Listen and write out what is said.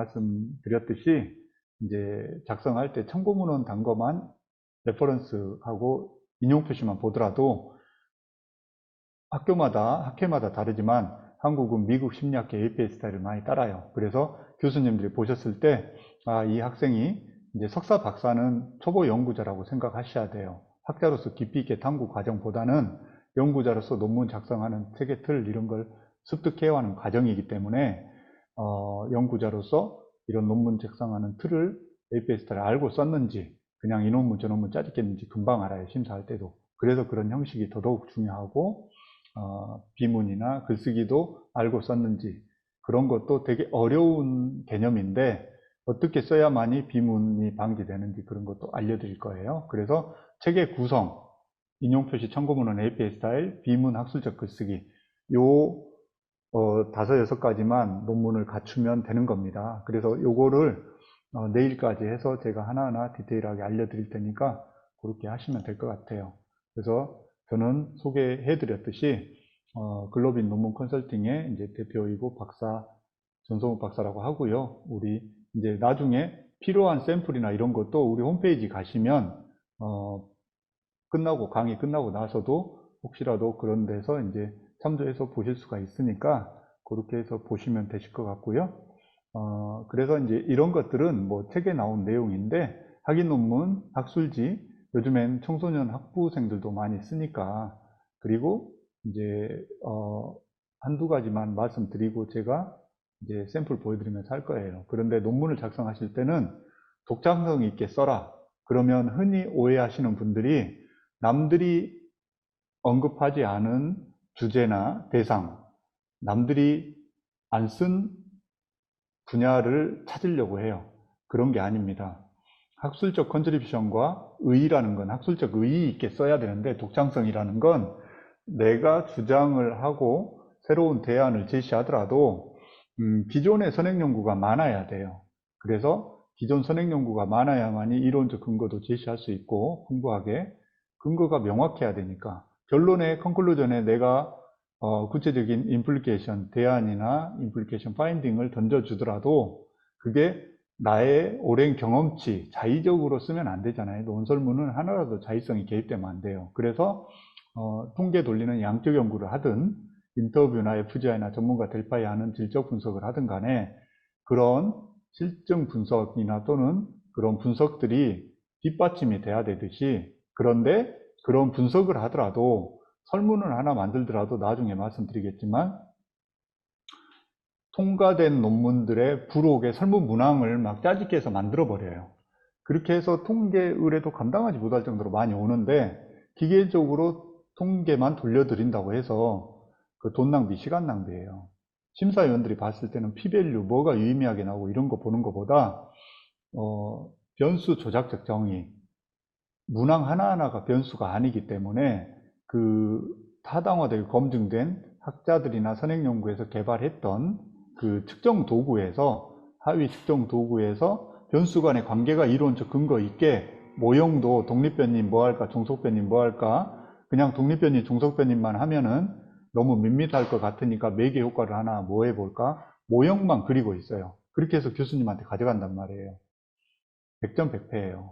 말씀드렸듯이 이제 작성할 때 참고문헌 단거만 레퍼런스하고 인용 표시만 보더라도 학교마다 학회마다 다르지만 한국은 미국 심리학계 APA 스타일을 많이 따라요. 그래서 교수님들이 보셨을 때, 아, 이 학생이 이제 석사 박사는 초보 연구자라고 생각하셔야 돼요. 학자로서 깊이 있게 탐구 과정보다는 연구자로서 논문 작성하는 체계 틀 이런 걸 습득해야 하는 과정이기 때문에 어, 연구자로서 이런 논문 작성하는 틀을 스타일을 알고 썼는지 그냥 이 논문 저 논문 짜집겠는지 금방 알아요. 심사할 때도. 그래서 그런 형식이 더더욱 중요하고 어, 비문이나 글쓰기도 알고 썼는지 그런 것도 되게 어려운 개념인데 어떻게 써야만이 비문이 방지되는지 그런 것도 알려드릴 거예요. 그래서 책의 구성, 인용 표시 참고문헌 APA 스타일, 비문 학술적 글쓰기 요 어, 다섯 여섯 가지만 논문을 갖추면 되는 겁니다. 그래서 요거를 어, 내일까지 해서 제가 하나하나 디테일하게 알려드릴 테니까 그렇게 하시면 될 것 같아요. 그래서 저는 소개해 드렸듯이 어, 글로빈 논문 컨설팅의 이제 대표이고 박사 전성욱 박사라고 하고요. 우리 이제 나중에 필요한 샘플이나 이런 것도 우리 홈페이지 가시면 어, 끝나고 강의 끝나고 나서도 혹시라도 그런 데서 이제 참조해서 보실 수가 있으니까 그렇게 해서 보시면 되실 것 같고요. 어, 그래서 이제 이런 것들은 뭐 책에 나온 내용인데 학위 논문, 학술지 요즘엔 청소년 학부생들도 많이 쓰니까 그리고 이제 어, 한두 가지만 말씀드리고 제가 이제 샘플 보여드리면서 할 거예요. 그런데 논문을 작성하실 때는 독창성 있게 써라. 그러면 흔히 오해하시는 분들이 남들이 언급하지 않은 주제나 대상, 남들이 안 쓴 분야를 찾으려고 해요. 그런 게 아닙니다. 학술적 컨트리뷰션과 의의라는 건 학술적 의의 있게 써야 되는데 독창성이라는 건 내가 주장을 하고 새로운 대안을 제시하더라도 음, 기존의 선행 연구가 많아야 돼요. 그래서 기존 선행 연구가 많아야만이 이론적 근거도 제시할 수 있고 풍부하게 근거가 명확해야 되니까 결론의 컨클루전에 내가 어, 구체적인 인플리케이션 대안이나 인플리케이션 파인딩을 던져주더라도 그게 나의 오랜 경험치 자의적으로 쓰면 안 되잖아요. 논설문은 하나라도 자의성이 개입되면 안 돼요. 그래서 어, 통계 돌리는 양적 연구를 하든 인터뷰나 FGI나 전문가 델파이 하는 질적 분석을 하든 간에 그런 실증 분석이나 또는 그런 분석들이 뒷받침이 돼야 되듯이 그런데 그런 분석을 하더라도 설문을 하나 만들더라도 나중에 말씀드리겠지만 통과된 논문들의 부록의 설문 문항을 막 짜집게 해서 만들어 버려요. 그렇게 해서 통계 의뢰도 감당하지 못할 정도로 많이 오는데 기계적으로 통계만 돌려드린다고 해서 그 돈 낭비, 시간 낭비예요. 심사위원들이 봤을 때는 피밸류, 뭐가 유의미하게 나오고 이런 거 보는 것보다 어, 변수 조작적 정의, 문항 하나하나가 변수가 아니기 때문에 그 타당화되고 검증된 학자들이나 선행연구에서 개발했던 그 측정 도구에서 하위 측정 도구에서 변수 간의 관계가 이론적 근거 있게 모형도 독립변님 뭐 할까 종속변님 뭐 할까 그냥 독립변님 종속변님만 하면은 너무 밋밋할 것 같으니까 매개 효과를 하나 뭐 해볼까? 모형만 그리고 있어요. 그렇게 해서 교수님한테 가져간단 말이에요. 100점 100패예요